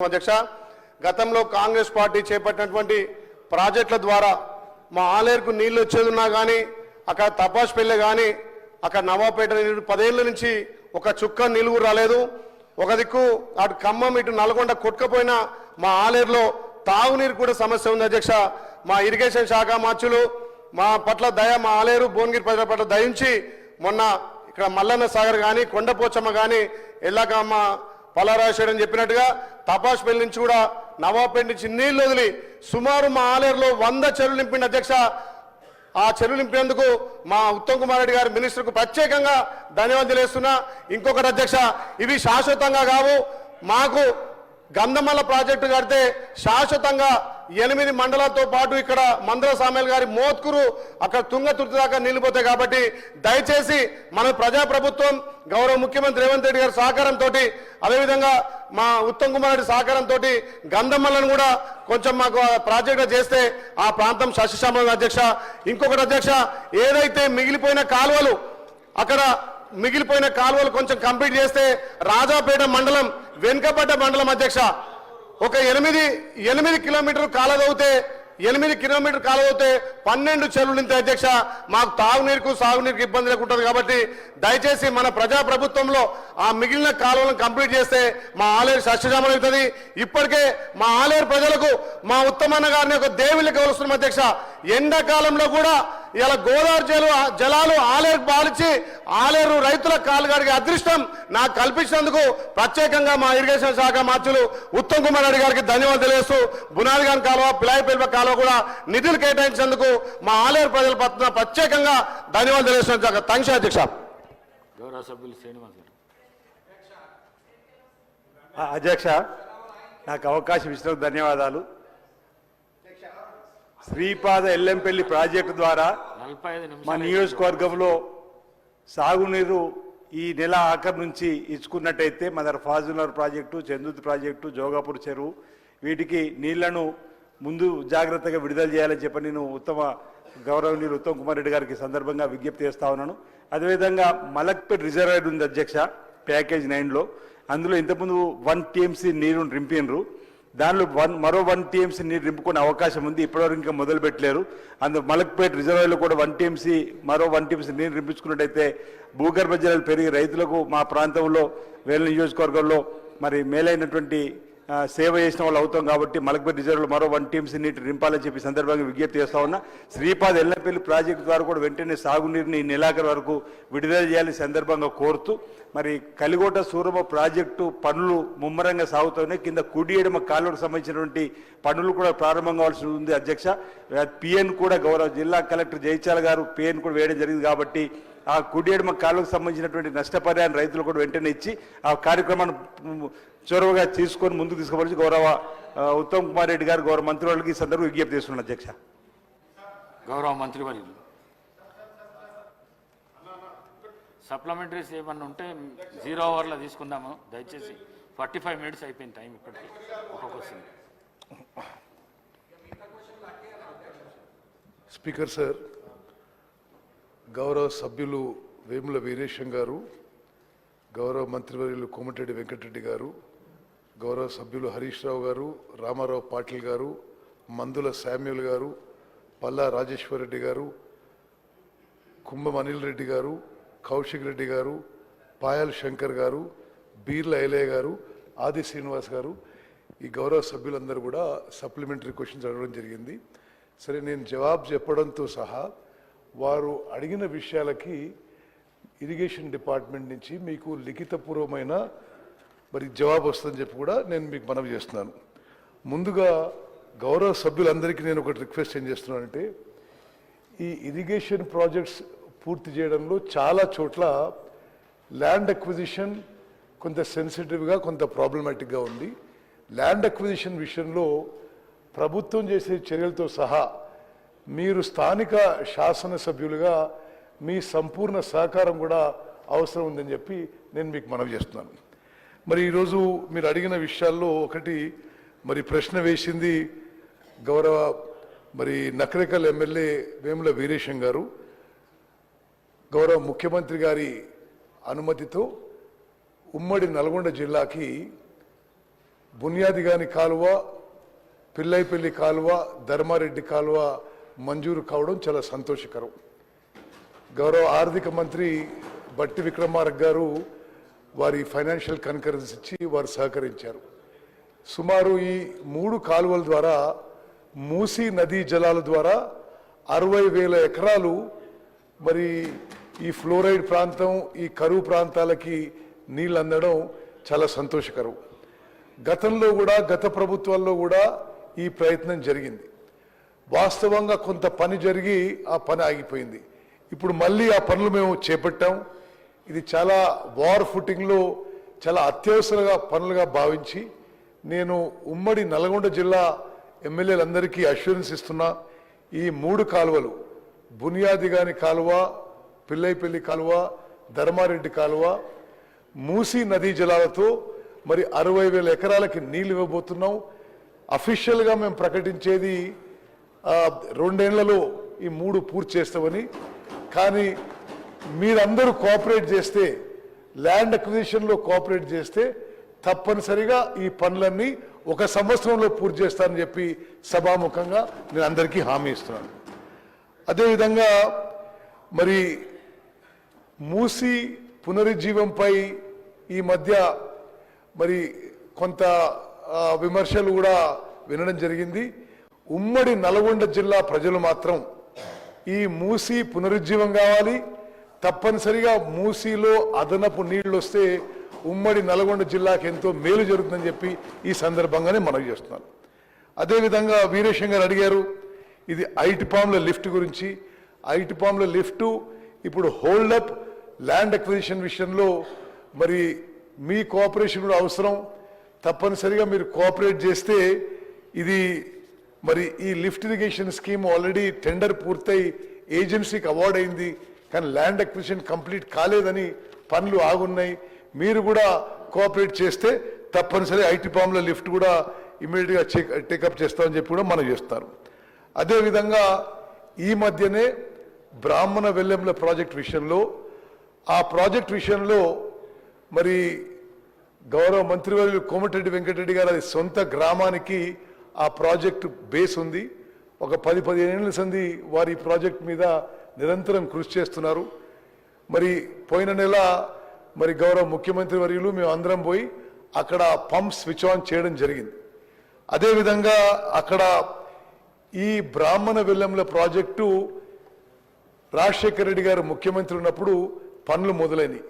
అధ్యక్ష గతంలో కాంగ్రెస్ పార్టీ చేపట్టినటువంటి ప్రాజెక్టుల ద్వారా మా ఆలేరుకు నీళ్ళు వచ్చేదిన్నా కానీ అక్కడ తపాస్పల్లి కానీ అక్కడ నవాపేట నీరు పదేళ్ళ నుంచి ఒక చుక్క నిలువు రాలేదు. ఒక దిక్కు అటు ఖమ్మం ఇటు నల్గొండ కొట్టుకపోయినా మా ఆలేరులో తాగునీరు కూడా సమస్య ఉంది అధ్యక్ష. మా ఇరిగేషన్ శాఖ మార్చులు మా పట్ల దయ మా ఆలేరు భువనగిరి ప్రజల పట్ల దయించి మొన్న ఇక్కడ మల్లన్న సాగర్ కానీ కొండపోచమ్మ కానీ ఎల్లాకమ్మ పలారాశేడని చెప్పినట్టుగా తపాస్పల్లి నుంచి కూడా నవాపేట నుంచి నీళ్ళు వదిలి సుమారు మా ఆలేరులో వంద చెరువులు నింపిండి అధ్యక్ష ఆ చెరువు నింపినందుకు మా ఉత్తమ్ కుమార్ రెడ్డి గారి మినిస్టర్కు ప్రత్యేకంగా ధన్యవాదాలు తెలియస్తున్నా ఇంకొకటి అధ్యక్ష ఇవి శాశ్వతంగా కావు. మాకు గంధమల్ల ప్రాజెక్టు కడితే శాశ్వతంగా ఎనిమిది మండలాలతో పాటు ఇక్కడ మందర సామేల్ గారి మోత్కురు అక్కడ తుంగతుర్తి దాకా నిలిపోతాయి కాబట్టి దయచేసి మన ప్రజాప్రభుత్వం గౌరవ ముఖ్యమంత్రి రేవంత్ రెడ్డి గారి సహకారంతో అదేవిధంగా మా ఉత్తమ్ కుమార్ రెడ్డి సహకారంతో గంధమ్మలను కూడా కొంచెం మాకు ఆ చేస్తే ఆ ప్రాంతం శశిశామ అధ్యక్ష. ఇంకొకటి అధ్యక్ష ఏదైతే మిగిలిపోయిన కాలువలు అక్కడ మిగిలిపోయిన కాలువలు కొంచెం కంప్లీట్ చేస్తే రాజాపేట మండలం వెనుకబడ్డ మండలం అధ్యక్ష. ఒక ఎనిమిది ఎనిమిది కిలోమీటర్లు కాలదవుతే ఎనిమిది కిలోమీటర్ కాలదవుతే పన్నెండు చెరువులు నింతే అధ్యక్ష. మాకు తాగునీరుకు సాగునీరుకు ఇబ్బంది లేకుంటుంది కాబట్టి దయచేసి మన ప్రజా ప్రభుత్వంలో ఆ మిగిలిన కాలువలను కంప్లీట్ చేస్తే మా ఆలేరు సస్యజామం అవుతుంది. ఇప్పటికే మా ఆలేరు ప్రజలకు మా ఉత్తమన్న గారిని ఒక దేవుళ్ళకి కలుస్తున్నాం అధ్యక్ష. ఎండాకాలంలో కూడా ఇలా గోదావరి జలు జలాలు ఆలేరు పాలించి ఆలేరు రైతుల కాలుగాడికి అదృష్టం నాకు కల్పించినందుకు ప్రత్యేకంగా మా ఇరిగేషన్ శాఖ మార్చులు ఉత్తమ్ కుమార్ రెడ్డి గారికి ధన్యవాదాలు తెలియజేస్తూ బునాదిగాన్ కాలువ పిలాయి పిల్ప కాలువ కూడా నిధులు కేటాయించినందుకు మా ఆలేరు ప్రజల పట్ల ప్రత్యేకంగా ధన్యవాదాలు తెలియజేస్తున్నాను థ్యాంక్స్ అధ్యక్ష. గౌరవ సభ్యులు శ్రీనివాస్ అధ్యక్ష నాకు అవకాశం ఇచ్చినందుకు ధన్యవాదాలు. శ్రీపాద ఎల్లంపల్లి ప్రాజెక్టు ద్వారా మా నియోజకవర్గంలో సాగునీరు ఈ నెల ఆఖరి నుంచి ఇచ్చుకున్నట్టయితే మన దగ్గర ఫాజులర్ ప్రాజెక్టు చందుత్ ప్రాజెక్టు జోగాపూర్ చెరువు వీటికి నీళ్ళను ముందు జాగ్రత్తగా విడుదల చేయాలని చెప్పి నేను ఉత్తమ గౌరవనీయులు ఉత్తమ్ కుమార్ రెడ్డి గారికి సందర్భంగా విజ్ఞప్తి చేస్తా ఉన్నాను. అదేవిధంగా మలక్పేట్ రిజర్వాయర్ ఉంది అధ్యక్ష ప్యాకేజ్ నైన్లో. అందులో ఇంతకుముందు వన్ టీఎంసీ నీరు రింపినరు. దానిలో వన్ మరో వన్ టీఎంసీ నీరు నింపుకునే అవకాశం ఉంది. ఇప్పటివరకు ఇంకా మొదలు పెట్టలేరు. అందు మలక్పేట రిజర్వాయర్లో కూడా వన్ టీఎంసీ మరో వన్ టీఎంసీ నీరు నింపించుకున్నట్టయితే భూగర్భ జలాలు పెరిగి రైతులకు మా ప్రాంతంలో వేల నియోజకవర్గంలో మరి మేలైనటువంటి సేవ చేసిన వాళ్ళు అవుతాం కాబట్టి మలక్పేట రిజర్వ్లో మరో వన్ టీమ్స్ నీటి నింపాలని చెప్పి సందర్భంగా విజ్ఞప్తి చేస్తా ఉన్నా. శ్రీపాద్ ఎల్లపల్లి ప్రాజెక్టు ద్వారా కూడా వెంటనే సాగునీరుని నెలాఖరు వరకు విడుదల చేయాలని సందర్భంగా కోరుతూ మరి కలిగోట సూరమ ప్రాజెక్టు పనులు ముమ్మరంగా సాగుతున్నాయి. కింద కుడి ఎడమ కాలువకు సంబంధించినటువంటి పనులు కూడా ప్రారంభం కావాల్సి ఉంది అధ్యక్ష. పిఎన్ కూడా గౌరవ జిల్లా కలెక్టర్ జయచాల గారు పిఎన్ కూడా వేయడం జరిగింది కాబట్టి ఆ కుడి ఎడమ కాలువకు సంబంధించినటువంటి నష్టపరిహారం రైతులు కూడా వెంటనే ఇచ్చి ఆ కార్యక్రమాన్ని చొరవగా తీసుకొని ముందుకు తీసుకోవాల్సి గౌరవ ఉత్తమ్ కుమార్ రెడ్డి గారు గౌరవ మంత్రులకి ఈ సందర్భంగా విజ్ఞప్తి చేస్తున్నాను అధ్యక్ష. గౌరవ మంత్రివర్యులు సప్లిమెంటరీస్ ఏమన్నా ఉంటే జీరో అవర్లో తీసుకుందాము. దయచేసి ఫార్టీ ఫైవ్ మినిట్స్ అయిపోయింది టైం ఇప్పటికి ఒక క్వశ్చన్ స్పీకర్ సార్ గౌరవ సభ్యులు వేముల వీరేశం గారు గౌరవ మంత్రివర్యులు కోమటిరెడ్డి వెంకటరెడ్డి గారు గౌరవ సభ్యులు హరీష్ రావు గారు రామారావు పాటిల్ గారు మందుల శామ్యుల్ గారు పల్లా రాజేశ్వర్ రెడ్డి గారు కుంభం అనిల్ రెడ్డి గారు కౌశిక్ రెడ్డి గారు పాయల్ శంకర్ గారు బీర్ల ఐలయ్య గారు ఆది శ్రీనివాస్ గారు ఈ గౌరవ సభ్యులందరూ కూడా సప్లిమెంటరీ క్వశ్చన్స్ అడగడం జరిగింది. సరే నేను జవాబు చెప్పడంతో సహా వారు అడిగిన విషయాలకి ఇరిగేషన్ డిపార్ట్మెంట్ నుంచి మీకు లిఖితపూర్వమైన మరి జవాబు వస్తుందని చెప్పి కూడా నేను మీకు మనవి చేస్తున్నాను. ముందుగా గౌరవ సభ్యులందరికీ నేను ఒకటి రిక్వెస్ట్ ఏం చేస్తున్నానంటే ఈ ఇరిగేషన్ ప్రాజెక్ట్స్ పూర్తి చేయడంలో చాలా చోట్ల ల్యాండ్ అక్విజిషన్ కొంత సెన్సిటివ్గా కొంత ప్రాబ్లమాటిక్గా ఉంది. ల్యాండ్ అక్విజిషన్ విషయంలో ప్రభుత్వం చేసే చర్యలతో సహా మీరు స్థానిక శాసనసభ్యులుగా మీ సంపూర్ణ సహకారం కూడా అవసరం ఉందని చెప్పి నేను మీకు మనవి చేస్తున్నాను. మరి ఈరోజు మీరు అడిగిన విషయాల్లో ఒకటి మరి ప్రశ్న వేసింది గౌరవ మరి నకరేకల్ ఎమ్మెల్యే వేముల వీరేశం గారు. గౌరవ ముఖ్యమంత్రి గారి అనుమతితో ఉమ్మడి నల్గొండ జిల్లాకి బునియాదిగాని కాలువ పిల్లైపల్లి కాలువ ధర్మారెడ్డి కాలువ మంజూరు కావడం చాలా సంతోషకరం. గౌరవ ఆర్థిక మంత్రి బట్టి విక్రమార్క గారు వారి ఫైనాన్షియల్ కన్కరెన్స్ ఇచ్చి వారు సహకరించారు. సుమారు ఈ మూడు కాలువల ద్వారా మూసీ నదీ జలాల ద్వారా అరవై వేల ఎకరాలు మరి ఈ ఫ్లోరైడ్ ప్రాంతం ఈ కరువు ప్రాంతాలకి నీళ్ళు అందడం చాలా సంతోషకరం. గతంలో కూడా గత ప్రభుత్వాల్లో కూడా ఈ ప్రయత్నం జరిగింది. వాస్తవంగా కొంత పని జరిగి ఆ పని ఆగిపోయింది. ఇప్పుడు మళ్ళీ ఆ పనులు మేము చేపట్టాం. ఇది చాలా వార్ ఫుటింగ్లో చాలా అత్యవసరంగా పనులుగా భావించి నేను ఉమ్మడి నల్గొండ జిల్లా ఎమ్మెల్యేలందరికీ అష్యూరెన్స్ ఇస్తున్నా. ఈ మూడు కాలువలు బునియాదిగాని కాలువ పిల్లైపల్లి కాలువ ధర్మారెడ్డి కాలువ మూసీ నదీ జలాలతో మరి అరవై వేల ఎకరాలకి నీళ్ళు ఇవ్వబోతున్నాం. అఫీషియల్గా మేము ప్రకటించేది రెండేళ్ళలో ఈ మూడు పూర్తి చేస్తామని. కానీ మీరందరూ కోఆపరేట్ చేస్తే ల్యాండ్ అక్విజిషన్లో కోఆపరేట్ చేస్తే తప్పనిసరిగా ఈ పనులన్నీ ఒక సంవత్సరంలో పూర్తి చేస్తానని చెప్పి సభాముఖంగా నేను అందరికీ హామీ ఇస్తున్నాను. అదేవిధంగా మరి మూసి పునరుజ్జీవంపై ఈ మధ్య మరి కొంత విమర్శలు కూడా వినడం జరిగింది. ఉమ్మడి నల్గొండ జిల్లా ప్రజలు మాత్రం ఈ మూసి పునరుజ్జీవం కావాలి తప్పనిసరిగా మూసీలో అదనపు నీళ్ళు వస్తే ఉమ్మడి నల్గొండ జిల్లాకి ఎంతో మేలు జరుగుతుందని చెప్పి ఈ సందర్భంగానే మనవి చేస్తున్నాను. అదేవిధంగా వీరేశం గారు అడిగారు ఇది ఐటి పామ్ల లిఫ్ట్ గురించి. ఐటి పామ్ల లిఫ్ట్ ఇప్పుడు హోల్డప్ ల్యాండ్ అక్విజిషన్ విషయంలో మరి మీ కోఆపరేషన్ కూడా అవసరం. తప్పనిసరిగా మీరు కోఆపరేట్ చేస్తే ఇది మరి ఈ lift irrigation scheme already tender పూర్తయి ఏజెన్సీకి అవార్డ్ అయింది. కానీ ల్యాండ్ అక్విజిషన్ కంప్లీట్ కాలేదని పనులు ఆగున్నాయి. మీరు కూడా కోఆపరేట్ చేస్తే తప్పనిసరి ఐటీ పామ్ల లిఫ్ట్ కూడా ఇమీడియట్గా చెక్ టేకప్ చేస్తామని చెప్పి కూడా మనం చేస్తారు. అదేవిధంగా ఈ మధ్యనే బ్రాహ్మణ వెల్లెంల ప్రాజెక్ట్ విషయంలో ఆ ప్రాజెక్ట్ విషయంలో మరి గౌరవ మంత్రివర్యులు కోమటిరెడ్డి వెంకటరెడ్డి గారు అది సొంత గ్రామానికి ఆ ప్రాజెక్టు బేస్ ఉంది. ఒక పది పదిహేను ఏళ్ళ సంది వారి ప్రాజెక్ట్ మీద నిరంతరం కృషి చేస్తున్నారు. మరి పోయిన నెల మరి గౌరవ ముఖ్యమంత్రి వర్యులు మేము అందరం పోయి అక్కడ పంప్ స్విచ్ ఆన్ చేయడం జరిగింది. అదేవిధంగా అక్కడ ఈ బ్రాహ్మణ వెల్లంల ప్రాజెక్టు రాజశేఖర రెడ్డి గారు ముఖ్యమంత్రి ఉన్నప్పుడు పనులు మొదలైనవి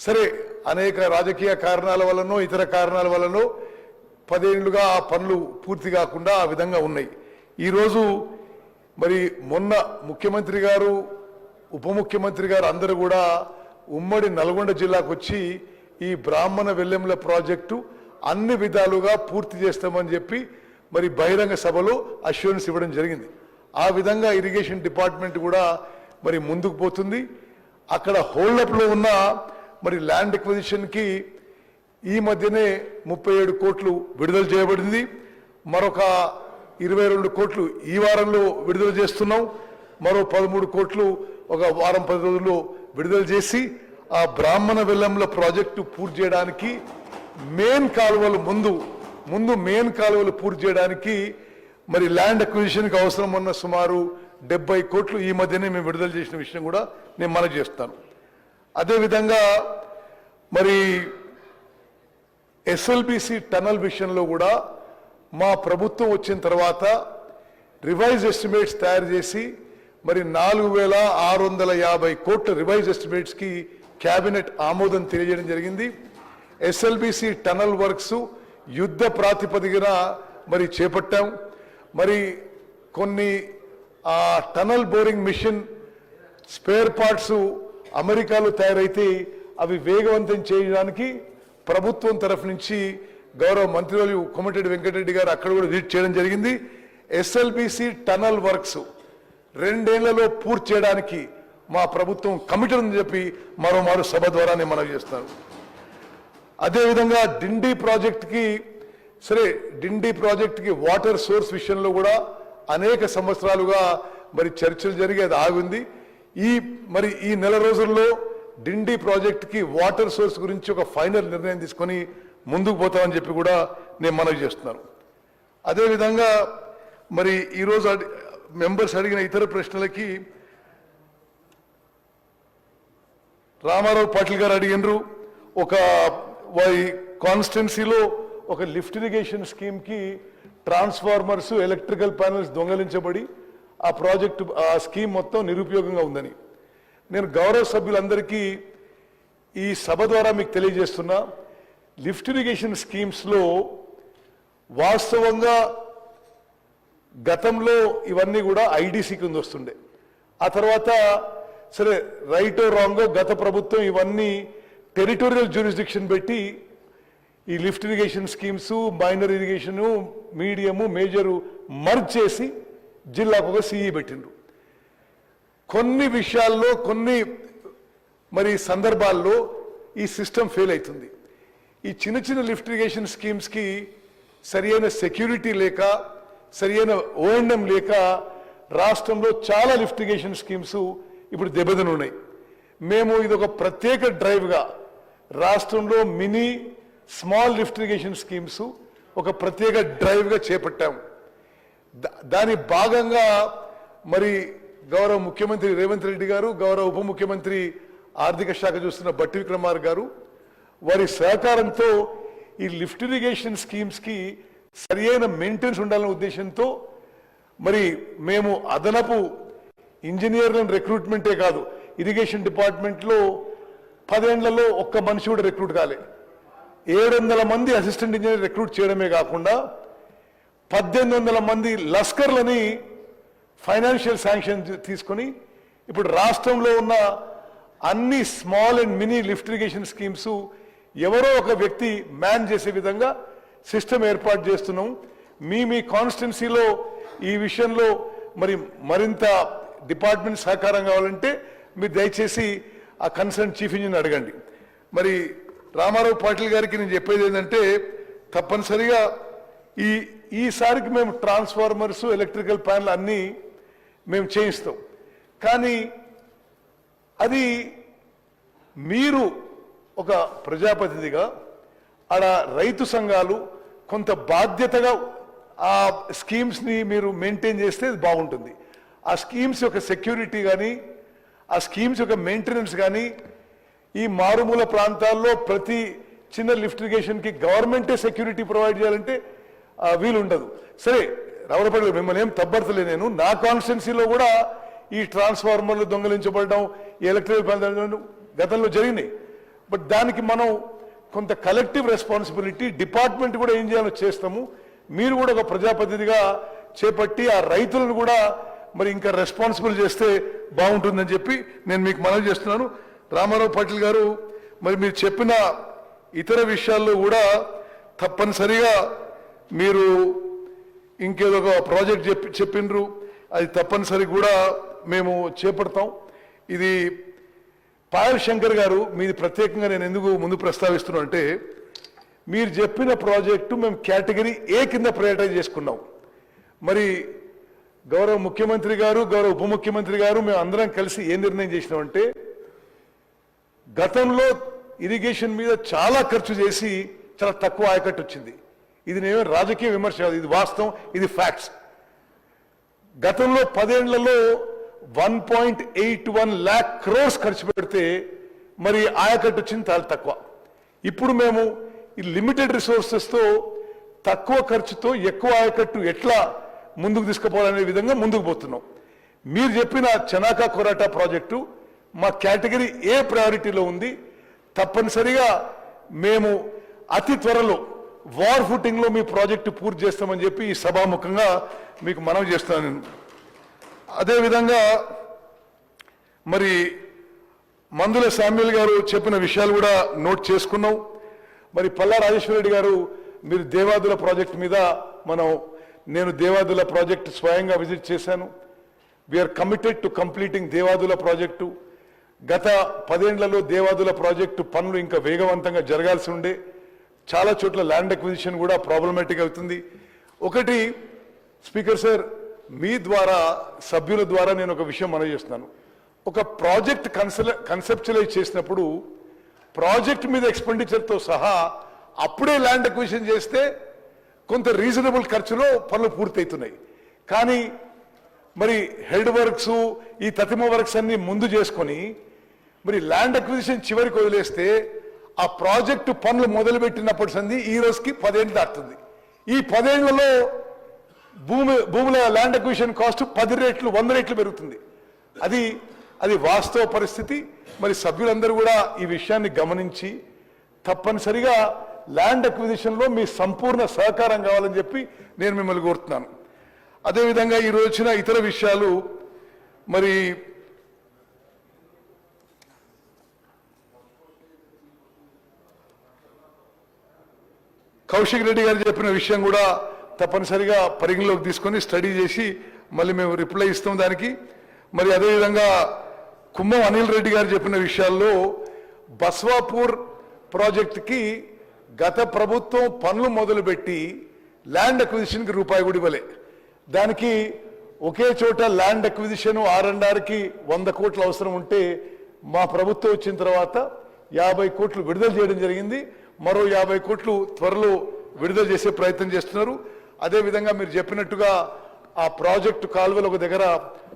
సరే అనేక రాజకీయ కారణాల వలనో ఇతర కారణాల వలనో పదేళ్ళుగా ఆ పనులు పూర్తి కాకుండా ఆ విధంగా ఉన్నాయి. ఈరోజు మరి మొన్న ముఖ్యమంత్రి గారు ఉప ముఖ్యమంత్రి గారు అందరూ కూడా ఉమ్మడి నల్గొండ జిల్లాకు వచ్చి ఈ బ్రాహ్మణ వెల్లెంల ప్రాజెక్టు అన్ని విధాలుగా పూర్తి చేస్తామని చెప్పి మరి బహిరంగ సభలో అష్యూరెన్స్ ఇవ్వడం జరిగింది. ఆ విధంగా ఇరిగేషన్ డిపార్ట్మెంట్ కూడా మరి ముందుకు పోతుంది. అక్కడ హోల్డప్లో ఉన్న మరి ల్యాండ్ ఎక్విజిషన్కి ఈ మధ్యనే ముప్పై ఏడు కోట్లు విడుదల చేయబడింది. మరొక ఇరవై రెండు కోట్లు ఈ వారంలో విడుదల చేస్తున్నాం. మరో పదమూడు కోట్లు ఒక వారం పది రోజుల్లో విడుదల చేసి ఆ బ్రాహ్మణ వెల్లంల ప్రాజెక్టు పూర్తి చేయడానికి మెయిన్ కాలువలు ముందు ముందు మెయిన్ కాలువలు పూర్తి చేయడానికి మరి ల్యాండ్ అక్విజిషన్కి అవసరం ఉన్న సుమారు డెబ్బై కోట్లు ఈ మధ్యనే మేము విడుదల చేసిన విషయం కూడా నేను మనకు చేస్తాను. అదేవిధంగా మరి ఎస్ఎల్బిసి టనల్ విషయంలో కూడా మా ప్రభుత్వం వచ్చిన తర్వాత రివైజ్ ఎస్టిమేట్స్ తయారు చేసి మరి నాలుగు వేల ఆరు వందల యాభై కోట్ల రివైజ్ ఎస్టిమేట్స్కి క్యాబినెట్ ఆమోదం తెలియజేయడం జరిగింది. ఎస్ఎల్బిసి టనల్ వర్క్స్ యుద్ధ ప్రాతిపదికన మరి చేపట్టాం. మరి కొన్ని ఆ tunnel boring machine spare parts అమెరికాలో తయారైతే అవి వేగవంతం చేయడానికి ప్రభుత్వం తరఫు నుంచి గౌరవ మంత్రివర్యులు కొమటిరెడ్డి వెంకటరెడ్డి గారు అక్కడ కూడా విజిట్ చేయడం జరిగింది. ఎస్ఎల్బిసి టనల్ వర్క్స్ రెండేళ్ళలో పూర్తి చేయడానికి మా ప్రభుత్వం కమిటీ ఉందని చెప్పి మరోమారు సభ ద్వారా నేను మనవి చేస్తాను అదేవిధంగా డిండి ప్రాజెక్ట్కి సరే డిండి ప్రాజెక్ట్కి వాటర్ సోర్స్ విషయంలో కూడా అనేక సంవత్సరాలుగా మరి చర్చలు జరిగి అది ఆగింది. ఈ మరి ఈ నెల రోజుల్లో డిండి ప్రాజెక్ట్కి వాటర్ సోర్స్ గురించి ఒక ఫైనల్ నిర్ణయం తీసుకొని ముందుకు పోతామని చెప్పి కూడా నేను మనవి చేస్తున్నాను. అదేవిధంగా మరి ఈరోజు అడి మెంబర్స్ అడిగిన ఇతర ప్రశ్నలకి రామారావు పాటిల్ గారు అడిగినరు. ఒక వారి కాన్స్టిట్యున్సీలో ఒక లిఫ్ట్ ఇరిగేషన్ స్కీమ్కి ట్రాన్స్ఫార్మర్స్ ఎలక్ట్రికల్ ప్యానల్స్ దొంగలించబడి ఆ ప్రాజెక్టు ఆ స్కీమ్ మొత్తం నిరుపయోగంగా ఉందని. నేను గౌరవ సభ్యులందరికీ ఈ సభ ద్వారా మీకు తెలియజేస్తున్నా. లిఫ్ట్ ఇరిగేషన్ స్కీమ్స్లో వాస్తవంగా గతంలో ఇవన్నీ కూడా ఐడీసీ కింద వస్తుండే. ఆ తర్వాత సరే రైటో రాంగో గత ప్రభుత్వం ఇవన్నీ టెరిటోరియల్ జ్యూరిస్డిక్షన్ పెట్టి ఈ lift irrigation schemes minor irrigation medium major merge చేసి జిల్లాకు ఒక సిఈ పెట్టిండ్రు. కొన్ని విషయాల్లో కొన్ని మరి సందర్భాల్లో ఈ సిస్టమ్ ఫెయిల్ అవుతుంది. ఈ చిన్న చిన్న లిఫ్ట్ ఇరిగేషన్ స్కీమ్స్కి సరియైన సెక్యూరిటీ లేక సరియైన ఓఎండం లేక రాష్ట్రంలో చాలా లిఫ్ట్ ఇరిగేషన్ స్కీమ్స్ ఇప్పుడు దెబ్బతిని ఉన్నాయి మేము ఇది ఒక ప్రత్యేక డ్రైవ్గా రాష్ట్రంలో mini small lift irrigation schemes ఒక ప్రత్యేక డ్రైవ్గా చేపట్టాము. దా- దాని భాగంగా మరి గౌరవ ముఖ్యమంత్రి రేవంత్ రెడ్డి గారు గౌరవ ఉప ముఖ్యమంత్రి ఆర్థిక శాఖ చూస్తున్న బట్టి విక్రమార్ గారు వారి సహకారంతో ఈ లిఫ్ట్ ఇరిగేషన్ స్కీమ్స్కి సరియైన మెయింటెనెన్స్ ఉండాలనే ఉద్దేశంతో మరి మేము అదనపు ఇంజనీర్లను రిక్రూట్మెంటే కాదు ఇరిగేషన్ డిపార్ట్మెంట్లో పదేళ్ళలో ఒక్క మనిషి కూడా రిక్రూట్ కాలే. ఏడు వందల మంది అసిస్టెంట్ ఇంజనీర్ రిక్రూట్ చేయడమే కాకుండా పద్దెనిమిది వందల మంది లస్కర్లని ఫైనాన్షియల్ శాంక్షన్ తీసుకొని ఇప్పుడు రాష్ట్రంలో ఉన్న అన్ని small and mini lift irrigation schemes ఎవరో ఒక వ్యక్తి మ్యాన్ చేసే విధంగా సిస్టమ్ ఏర్పాటు చేస్తున్నాం. మీ మీ కాన్స్టిట్యున్సీలో ఈ విషయంలో మరి మరింత డిపార్ట్మెంట్ సహకారం కావాలంటే మీరు దయచేసి ఆ కన్సర్న్ చీఫ్ ఇంజనీర్ అడగండి. మరి రామారావు పాటిల్ గారికి నేను చెప్పేది ఏంటంటే తప్పనిసరిగా ఈ ఈసారికి మేము ట్రాన్స్ఫార్మర్స్ ఎలక్ట్రికల్ ప్యానల్ అన్నీ మేము చేయిస్తాం. కానీ అది మీరు ఒక ప్రజాప్రతినిధిగా ఆడ రైతు సంఘాలు కొంత బాధ్యతగా ఆ స్కీమ్స్ని మీరు మెయింటైన్ చేస్తే బాగుంటుంది. ఆ స్కీమ్స్ యొక్క సెక్యూరిటీ కానీ ఆ స్కీమ్స్ యొక్క మెయింటెనెన్స్ కానీ ఈ మారుమూల ప్రాంతాల్లో ప్రతి చిన్న లిఫ్ట్ ఇరిగేషన్కి గవర్నమెంటే సెక్యూరిటీ ప్రొవైడ్ చేయాలంటే వీలుండదు. సరే రావడపల్లి మిమ్మల్ని ఏం తబ్బర్తలే నేను. నా కాన్స్టిట్యున్సీలో కూడా ఈ ట్రాన్స్ఫార్మర్లు దొంగలించబడడం ఈ ఎలక్ట్రికల్ ప్లాంట్ గతంలో జరిగినాయి. బట్ దానికి మనం కొంత కలెక్టివ్ రెస్పాన్సిబిలిటీ డిపార్ట్మెంట్ కూడా ఏం చేయాలో చేస్తాము. మీరు కూడా ఒక ప్రజాప్రతినిధిగా చేపట్టి ఆ రైతులను కూడా మరి ఇంకా రెస్పాన్సిబుల్ చేస్తే బాగుంటుందని చెప్పి నేను మీకు మనవి చేస్తున్నాను. రామారావు పాటిల్ గారు మరి మీరు చెప్పిన ఇతర విషయాల్లో కూడా తప్పనిసరిగా మీరు ఇంకేదో ఒక ప్రాజెక్ట్ చెప్పి చెప్పిండ్రు అది తప్పనిసరి కూడా మేము చేపడతాం. ఇది పాయల్ శంకర్ గారు మీది ప్రత్యేకంగా నేను ఎందుకు ముందు ప్రస్తావిస్తున్నా అంటే మీరు చెప్పిన ప్రాజెక్టు మేము కేటగిరీ ఏ కింద ప్రయారిటైజ్ చేసుకున్నాం. మరి గౌరవ ముఖ్యమంత్రి గారు గౌరవ ఉప ముఖ్యమంత్రి గారు మేము అందరం కలిసి ఏ నిర్ణయం చేసినామంటే గతంలో ఇరిగేషన్ మీద చాలా ఖర్చు చేసి చాలా తక్కువ ఆయకట్టు వచ్చింది. ఇది నేను రాజకీయ విమర్శ కాదు ఇది వాస్తవం ఇది ఫ్యాక్ట్స్ గతంలో పదేళ్ళలో one point eight one lakh crores ఖర్చు పెడితే మరి ఆయకట్టు వచ్చింది చాలా తక్కువ. ఇప్పుడు మేము ఈ లిమిటెడ్ రిసోర్సెస్తో తక్కువ ఖర్చుతో ఎక్కువ ఆయకట్టు ఎట్లా ముందుకు తీసుకుపోవాలనే విధంగా ముందుకు పోతున్నాం. మీరు చెప్పిన చనాకా కొరాటా ప్రాజెక్టు మా కేటగిరీ ఏ ప్రయారిటీలో ఉంది తప్పనిసరిగా మేము అతి త్వరలో వార్ ఫుటింగ్లో మీ ప్రాజెక్టు పూర్తి చేస్తామని చెప్పి ఈ సభాముఖంగా మీకు మనం చేస్తున్నాను. నేను అదేవిధంగా మరి మందుల శామ్యుల్ గారు చెప్పిన విషయాలు కూడా నోట్ చేసుకున్నాం. మరి పల్లా రాజేశ్వరరెడ్డి గారు మీరు దేవాదుల ప్రాజెక్ట్ మీద మనం నేను దేవాదుల ప్రాజెక్ట్ స్వయంగా విజిట్ చేశాను. We are committed to completing Devadula project. గత పదేండ్లలో దేవాదుల ప్రాజెక్టు పనులు ఇంకా వేగవంతంగా జరగాల్సి ఉండే. చాలా చోట్ల ల్యాండ్ అక్విజిషన్ కూడా ప్రాబ్లమేటిక్ అవుతుంది. ఒకటి స్పీకర్ సార్ మీ ద్వారా సభ్యుల ద్వారా నేను ఒక విషయం మనం చేస్తున్నాను. ఒక ప్రాజెక్ట్ కన్సల కన్సెప్చులైజ్ చేసినప్పుడు ప్రాజెక్ట్ మీద ఎక్స్పెండిచర్తో సహా అప్పుడే ల్యాండ్ అక్విజిషన్ చేస్తే కొంత రీజనబుల్ ఖర్చులో పనులు పూర్తవుతున్నాయి కానీ మరి హెడ్ వర్క్స్ ఈ తతిమ వర్క్స్ అన్ని ముందు చేసుకొని మరి ల్యాండ్ అక్విజిషన్ చివరికి వదిలేస్తే ఆ ప్రాజెక్టు పనులు మొదలుపెట్టినప్పటి సంది ఈ రోజుకి పదేళ్ళు దాటుతుంది. ఈ పదేళ్ళలో భూమి భూముల ల్యాండ్ అక్విజిషన్ కాస్ట్ పది రేట్లు వంద రేట్లు పెరుగుతుంది. అది అది వాస్తవ పరిస్థితి. మరి సభ్యులందరూ కూడా ఈ విషయాన్ని గమనించి తప్పనిసరిగా ల్యాండ్ అక్విజిషన్లో మీ సంపూర్ణ సహకారం కావాలని చెప్పి నేను మిమ్మల్ని కోరుతున్నాను. అదేవిధంగా ఈ వచ్చిన ఇతర విషయాలు మరి కౌశిక్ రెడ్డి గారు చెప్పిన విషయం కూడా తప్పనిసరిగా పరిగణలోకి తీసుకొని స్టడీ చేసి మళ్ళీ మేము రిప్లై ఇస్తాం దానికి. మరి అదేవిధంగా కుమ్మం అనిల్ రెడ్డి గారు చెప్పిన విషయాల్లో బస్వాపూర్ ప్రాజెక్టుకి గత ప్రభుత్వం పనులు మొదలుపెట్టి ల్యాండ్ అక్విజిషన్కి రూపాయి కూడా ఇవ్వలే దానికి ఒకే చోట ల్యాండ్ అక్విజిషన్ ఆర్ అండ్ ఆర్కి వంద కోట్లు అవసరం ఉంటే మా ప్రభుత్వం వచ్చిన తర్వాత యాభై కోట్లు విడుదల చేయడం జరిగింది. మరో యాభై కోట్లు త్వరలో విడుదల చేసే ప్రయత్నం చేస్తున్నారు. అదేవిధంగా మీరు చెప్పినట్టుగా ఆ ప్రాజెక్టు కాలువలు ఒక దగ్గర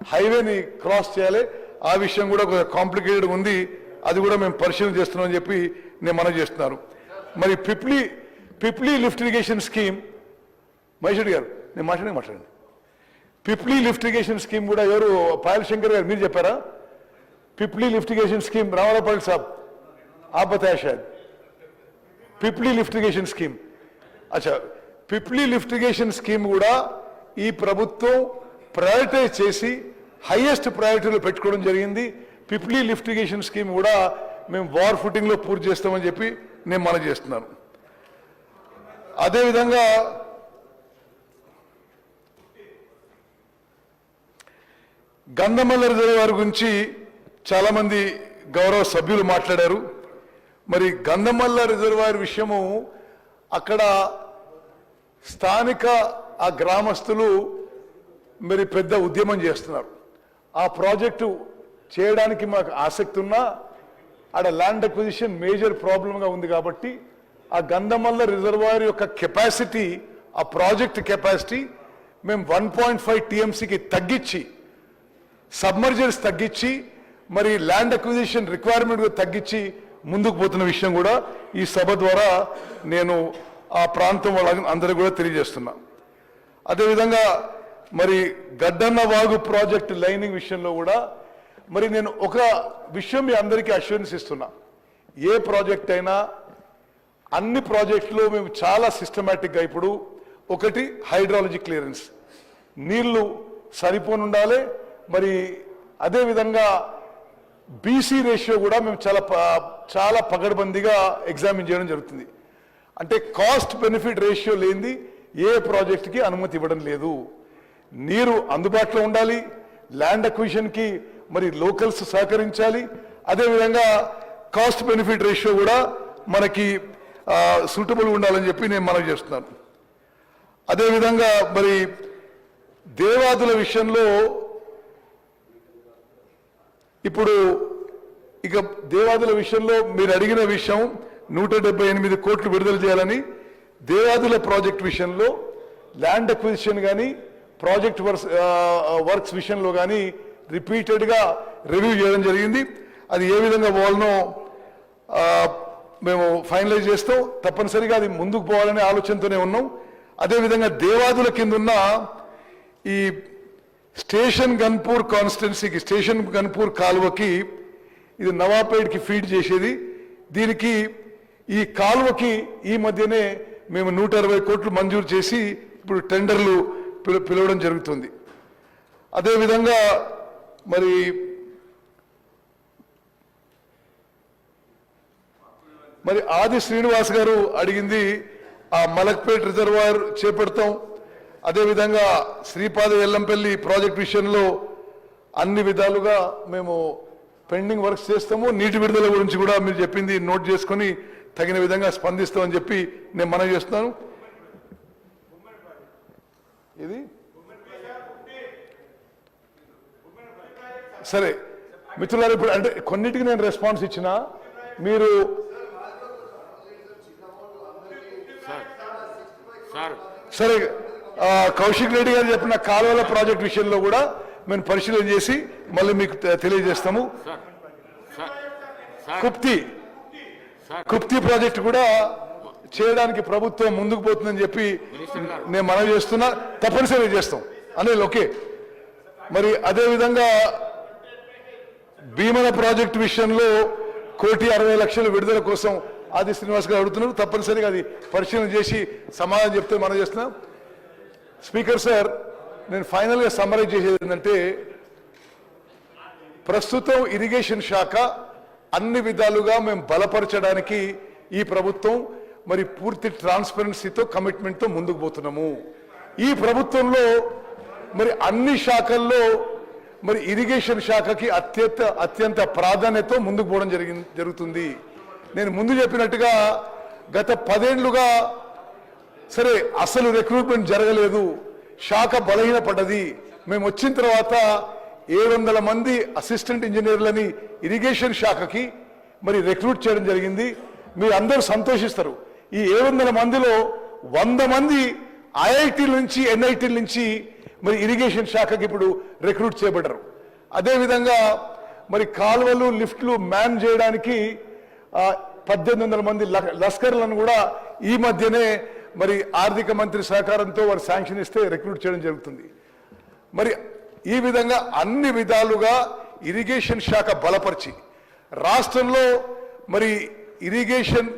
హైవేని క్రాస్ చేయాలి. ఆ విషయం కూడా ఒక కాంప్లికేటెడ్ ఉంది. అది కూడా మేము పరిశీలన చేస్తున్నామని చెప్పి నేను మనం చేస్తున్నాను. మరి Pipli Pipli lift irrigation scheme Maheshwari గారు నేను మాట్లాడి మాట్లాడండి. పిప్లీ లిఫ్ట్ ఇరిగేషన్ స్కీమ్ కూడా ఎవరు పాయల్ శంకర్ గారు మీరు చెప్పారా? పిప్లీ లిఫ్ట్ ఇరిగేషన్ స్కీమ్ రావాలపల్లి సాబ్ ఆపతాషాద్ పిప్లీ లిఫ్ట్ ఇరిగేషన్ స్కీమ్. అచ్చా పిప్లీ లిఫ్టిగేషన్ స్కీమ్ కూడా ఈ ప్రభుత్వం ప్రయారిటైజ్ చేసి హైయెస్ట్ ప్రయారిటీలో పెట్టుకోవడం జరిగింది. పిప్లీ లిఫ్టిగేషన్ స్కీమ్ కూడా మేము వార్ ఫుటింగ్లో పూర్తి చేస్తామని చెప్పి నేను మనం చేస్తున్నాను. అదేవిధంగా గంధమల్ల రిజర్వాయర్ గురించి చాలామంది గౌరవ సభ్యులు మాట్లాడారు. మరి గంధమల్ల రిజర్వాయర్ విషయము అక్కడ స్థానిక ఆ గ్రామస్తులు మరి పెద్ద ఉద్యమం చేస్తున్నారు. ఆ ప్రాజెక్టు చేయడానికి మాకు ఆసక్తి ఉన్నా ఆడ ల్యాండ్ అక్విజిషన్ మేజర్ ప్రాబ్లంగా ఉంది కాబట్టి ఆ గంధమల్ల రిజర్వాయర్ యొక్క కెపాసిటీ ఆ ప్రాజెక్ట్ కెపాసిటీ మేము వన్ పాయింట్ ఫైవ్ టీఎంసీకి తగ్గించి సబ్మర్జర్స్ తగ్గించి మరి ల్యాండ్ అక్విజిషన్ రిక్వైర్మెంట్ తగ్గించి ముందుకు పోతున్న విషయం కూడా ఈ సభ ద్వారా నేను ఆ ప్రాంతం వాళ్ళ అందరూ కూడా తెలియజేస్తున్నా. అదేవిధంగా మరి గడ్డన్న వాగు ప్రాజెక్ట్ లైనింగ్ విషయంలో కూడా మరి నేను ఒక విషయం మీ అందరికీ అష్యూరెన్స్ ఇస్తున్నా. ఏ ప్రాజెక్ట్ అయినా అన్ని ప్రాజెక్టులో మేము చాలా సిస్టమేటిక్గా ఇప్పుడు ఒకటి హైడ్రాలజీ క్లియరెన్స్. నీళ్ళు సరిపోని ఉండాలి మరి అదేవిధంగా బీసీ రేషియో కూడా మేము చాలా చాలా పగడబందీగా ఎగ్జామిన్ చేయడం జరుగుతుంది. అంటే కాస్ట్ బెనిఫిట్ రేషియో లేనిది ఏ ప్రాజెక్ట్కి అనుమతి ఇవ్వడం లేదు. నీరు అందుబాటులో ఉండాలి ల్యాండ్ అక్విషన్కి మరి లోకల్స్ సహకరించాలి. అదేవిధంగా కాస్ట్ బెనిఫిట్ రేషియో కూడా మనకి సూటబుల్ ఉండాలని చెప్పి నేను మనం చేస్తున్నాను. అదేవిధంగా మరి దేవాదుల విషయంలో ఇప్పుడు ఇక దేవాదుల విషయంలో మీరు అడిగిన విషయం నూట ఎనిమిది కోట్లు విడుదల చేయాలని దేవాదుల ప్రాజెక్ట్ విషయంలో ల్యాండ్ అక్విజిషన్ కానీ ప్రాజెక్ట్ వర్క్స్ వర్క్స్ విషయంలో కానీ రిపీటెడ్గా రివ్యూ చేయడం జరిగింది. అది ఏ విధంగా పోవాలనో మేము ఫైనలైజ్ చేస్తాం. తప్పనిసరిగా అది ముందుకు పోవాలనే ఆలోచనతోనే ఉన్నాం. అదేవిధంగా దేవాదుల కింద ఉన్న ఈ స్టేషన్ గన్పూర్ కాన్స్టిట్యున్సీకి స్టేషన్ గన్పూర్ కాలువకి ఇది నవాపేడ్కి ఫీడ్ చేసేది. దీనికి ఈ కాలువకి ఈ మధ్యనే మేము నూట అరవై కోట్లు మంజూరు చేసి ఇప్పుడు టెండర్లు పిల పిలవడం జరుగుతుంది. అదేవిధంగా మరి మరి ఆది శ్రీనివాస్ గారు అడిగింది ఆ మలక్పేట్ రిజర్వాయర్ చేపడతాం. అదేవిధంగా శ్రీపాద ఎల్లంపల్లి ప్రాజెక్ట్ విషయంలో అన్ని విధాలుగా మేము పెండింగ్ వర్క్స్ చేస్తాము. నీటి విడుదల గురించి కూడా మీరు చెప్పింది నోట్ చేసుకొని తగిన విధంగా స్పందిస్తామని చెప్పి నేను మనవి చేస్తున్నాను. ఇది? సరే మిత్రులారు ఇప్పుడు అంటే కొన్నిటికి నేను రెస్పాన్స్ ఇచ్చిన మీరు సార్ కౌశిక్ రెడ్డి గారు చెప్పిన కాలువల ప్రాజెక్ట్ విషయంలో కూడా మేము పరిశీలన చేసి మళ్ళీ మీకు తెలియజేస్తాము. కుప్తి. కుప్తి ప్రాజెక్ట్ కూడా చేయడానికి ప్రభుత్వం ముందుకు పోతుందని చెప్పి నేను మనవి చేస్తున్నా. తప్పనిసరిగా చేస్తాం. అనేది ఓకే. మరి అదే విధంగా భీమన ప్రాజెక్టు విషయంలో కోటి అరవై లక్షల విడుదల కోసం ఆది శ్రీనివాస్ గారు అడుగుతున్నారు. తప్పనిసరిగా అది పరిశీలన చేసి సమాధానం చెప్తే మనం చేస్తున్నాం. స్పీకర్ సార్ నేను ఫైనల్గా సమ్మరైజ్ చేసేది ఏంటంటే ప్రస్తుతం ఇరిగేషన్ శాఖ అన్ని విధాలుగా మేము బలపరచడానికి ఈ ప్రభుత్వం మరి పూర్తి ట్రాన్స్పరెన్సీతో కమిట్మెంట్తో ముందుకు పోతున్నాము. ఈ ప్రభుత్వంలో మరి అన్ని శాఖల్లో మరి ఇరిగేషన్ శాఖకి అత్యంత అత్యంత ప్రాధాన్యత ముందుకు పోవడం జరిగింది జరుగుతుంది. నేను ముందు చెప్పినట్టుగా గత పదేండ్లుగా సరే అసలు రిక్రూట్మెంట్ జరగలేదు. శాఖ బలహీనపడ్డది. మేము వచ్చిన తర్వాత ఏడు వందల మంది అసిస్టెంట్ ఇంజనీర్లని ఇరిగేషన్ శాఖకి మరి రిక్రూట్ చేయడం జరిగింది. మీరు అందరూ సంతోషిస్తారు. ఈ ఏడు వందల మందిలో వంద మంది ఐఐటి నుంచి ఎన్ఐటి నుంచి మరి ఇరిగేషన్ శాఖకి ఇప్పుడు రిక్రూట్ చేయబడ్డారు. అదేవిధంగా మరి కాలువలు లిఫ్ట్లు మ్యాన్ చేయడానికి పద్దెనిమిది వందల మంది ల- లస్కర్లను కూడా ఈ మధ్యనే మరి ఆర్థిక మంత్రి సహకారంతో వారు శాంక్షన్ ఇస్తే రిక్రూట్ చేయడం జరుగుతుంది. మరి ఈ విధంగా అన్ని విధాలుగా ఇరిగేషన్ శాఖ బలపరిచి రాష్ట్రంలో మరి ఇరిగేషన్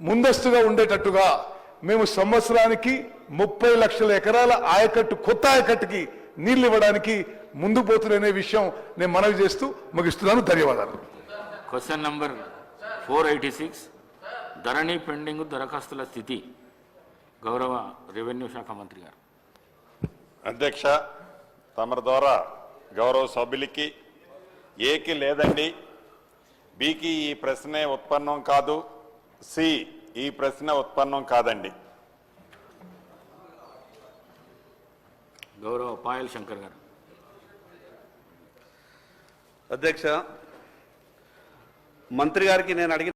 ముందస్తుగా ఉండేటట్టుగా మేము సంవత్సరానికి ముప్పై లక్షల ఎకరాల ఆయకట్టు కొత్త ఆయకట్టుకి నీళ్ళు ఇవ్వడానికి ముందు పోతున్న విషయం నేను మనవి చేస్తూ ముగిస్తున్నాను. ధన్యవాదాలు. Question number four eighty six Dharani pending దరఖాస్తుల స్థితి. గౌరవ రెవెన్యూ శాఖ మంత్రి గారు. అధ్యక్ష తమరి ద్వారా గౌరవ సభ్యులకి ఏకి లేదండి. బికి ఈ ప్రశ్నే ఉత్పన్నం కాదు సి ఈ ప్రశ్న ఉత్పన్నం కాదండి. గౌరవ పాయల్ శంకర్ గారు. అధ్యక్ష మంత్రి గారికి నేను అడిగిన